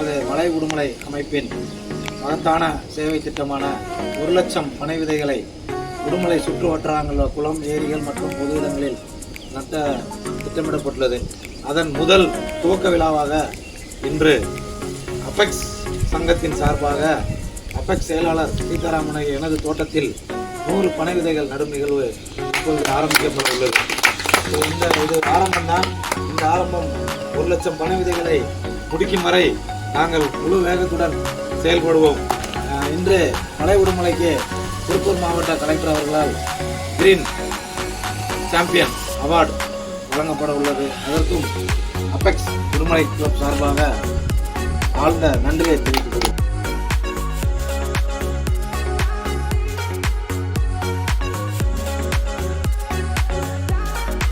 மலை உடுமலை அமைப்பின் மகத்தான சேவை திட்டமான ஒரு லட்சம் பனை விதைகளை உடுமலை சுற்று வட்டாரங்களில் குளம் ஏரிகள் மற்றும் பொது இடங்களில் நட்ட திட்டமிடப்பட்டுள்ளது. அதன் முதல் துவக்க விழாவாக இன்று அபெக்ஸ் சங்கத்தின் சார்பாக அபெக்ஸ் செயலாளர் சீதாராமனை எனது தோட்டத்தில் நூறு பனை விதைகள் நடும் நிகழ்வு இப்பொழுது ஆரம்பிக்கப்பட உள்ளது இந்த இது ஆரம்பம்தான். இந்த ஆரம்பம் ஒரு லட்சம் பனை விதைகளை முடிக்கும் வரை நாங்கள் முழு வேகத்துடன் செயல்படுவோம். இன்று மலை உடுமலைக்கு திருப்பூர் மாவட்ட கலெக்டர் அவர்களால் கிரீன் சாம்பியன் அவார்டு வழங்கப்பட உள்ளது. அதற்கும் அபெக்ஸ் உடுமலை கிளப் சார்பாக ஆழ்ந்த நன்றியை தெரிவித்துக்